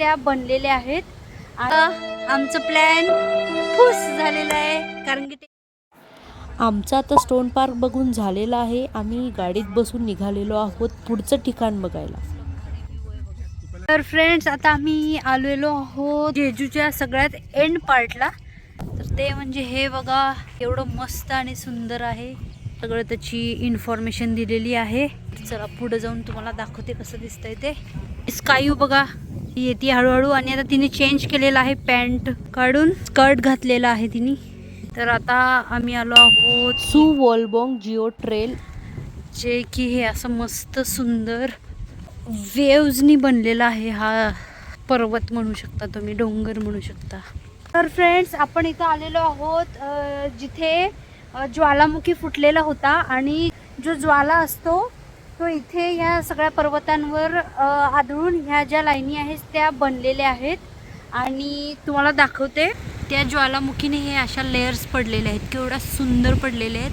त्या बनलेल्या आहेत. आमचं प्लॅन फुस झालेलं आहे कारण की ते आमचा आता स्टोन पार्क बघून झालेला आहे. आम्ही गाडीत बसून निघालेलो आहोत पुढचं ठिकाण बघायला. तर फ्रेंड्स आता आम्ही आलेलो आहोत जेजूच्या सगळ्यात एंड पार्टला तर ते म्हणजे हे बघा एवढं मस्त आणि सुंदर आहे. सगळं त्याची इन्फॉर्मेशन दिलेली आहे. चला पुढे जाऊन तुम्हाला दाखवते कसं दिसतंय ते. स्कायू बघा. ती येते. हळूहळू आणि आता तिने चेंज केलेला आहे पॅन्ट काढून. स्कर्ट घातलेला आहे तिने. तर आता आम्ही आलो आहोत सु वॉलबॉंग जिओ ट्रेल. जे की हे असं मस्त सुंदर वेव्जनी बनलेला आहे हा पर्वत म्हणू शकता तुम्ही डोंगर म्हणू शकता. तर फ्रेंड्स आपण इथं आलेलो आहोत जिथे ज्वालामुखी फुटलेला होता आणि जो ज्वाला असतो तो इथे या सगळ्या पर्वतांवर आढळून ह्या ज्या लाईनी आहेत त्या बनलेल्या आहेत. आणि तुम्हाला दाखवते त्या ज्वालामुखीने हे अशा लेयर्स पडलेल्या आहेत. केवढ्या सुंदर पडलेले आहेत.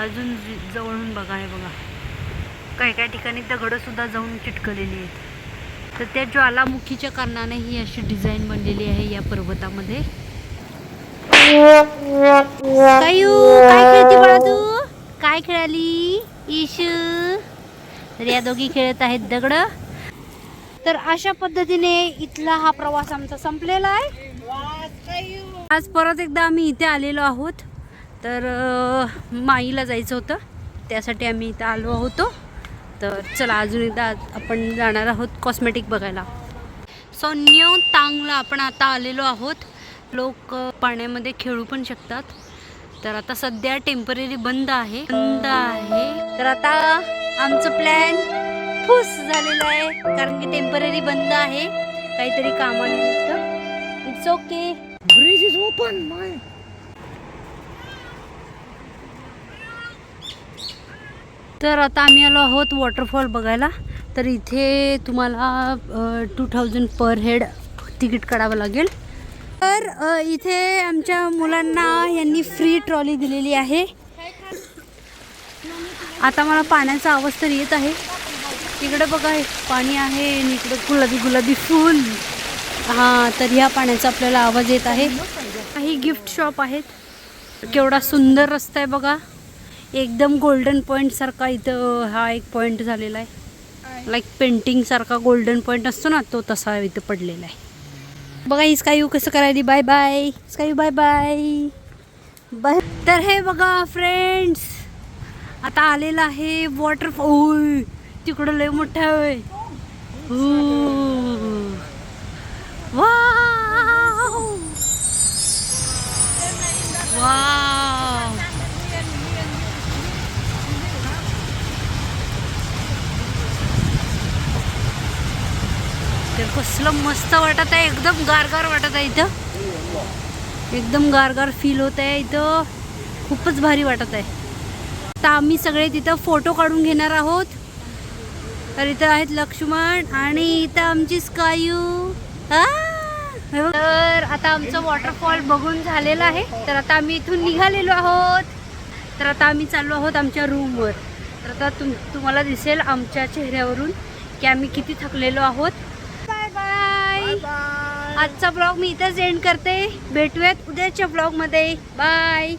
अजून जवळून बघा हे बघा. काही काही ठिकाणी दगडंसुद्धा जाऊन चिटकलेली आहेत. तर त्या ज्वालामुखीच्या कारणाने ही अशी डिझाईन बनलेली आहे या पर्वतामध्ये. काय खेळते बाळा तू? काय खेळाली? इशू तर या दोघी खेळत आहेत दगड. तर अशा पद्धतीने इथला हा प्रवास आमचा संपलेला आहे. आज परत एकदा आम्ही इथे आलेलो आहोत. तर माईला जायचं होतं. त्यासाठी आम्ही इथं आलो होतो. तर चला अजून एकदा आपण जाणार आहोत कॉस्मेटिक बघायला. सो न्यू तांगला आपण आता आलेलो आहोत. लोक पाण्यामध्ये खेळू पण शकतात. तर आता सध्या टेंपररी बंद आहे. बंद आहे. तर आता आमचं प्लॅन फुस झालेलं आहे कारण की टेंपररी बंद आहे. काहीतरी कामानिमित्त. It's okay Bridge is open, my. तर आता आम्ही आलो आहोत वॉटरफॉल बघायला. तर इथे तुम्हाला two thousand per head ticket काढावं लागेल. तर इथे आमच्या मुलांना यांनी फ्री ट्रॉली दिलेली आहे. आता मला पाण्याचा आवाज तर येत आहे. तिकडे बघा पाणी आहे आणि इकडे गुलाबी गुलाबी फूल. हां तर ह्या पाण्याचा आपल्याला आवाज येत आहे. काही गिफ्ट शॉप आहेत. केवढा सुंदर रस्ता आहे बघा. एकदम गोल्डन पॉईंट सारखा इथं हा एक पॉईंट झालेला आहे. लाईक पेंटिंग सारखा गोल्डन पॉईंट असतो ना तो तसा इथं पडलेला आहे. बघा ही कसं करायली बाय बाय स्कायू बाय बाय बाय तर हे बघा फ्रेंड्स आता आलेला आहे वॉटरफॉल तिकडं लय मोठं आहे वा वा तर कसलं मस्त वाटत आहे. एकदम गारगार वाटत आहे इथं. एकदम गारगार फील होत आहे इथं. खूपच भारी वाटत आहे. तर आम्ही सगळे तिथं फोटो काढून घेणार आहोत. तर इथं आहेत लक्ष्मण आणि इथं आमची स्कायू. आ! तर आता आमचं वॉटरफॉल बघून झालेलं आहे. तर आता आम्ही इथून निघालेलो आहोत. तर आता आम्ही चाललो आहोत आमच्या रूमवर तर आता तुम तुम्हाला दिसेल आमच्या चेहऱ्यावरून की आम्ही किती थकलेलो आहोत. आजचा ब्लॉग मी इथंच एंड करते. भेटूयात उद्याच्या ब्लॉगमध्ये. बाय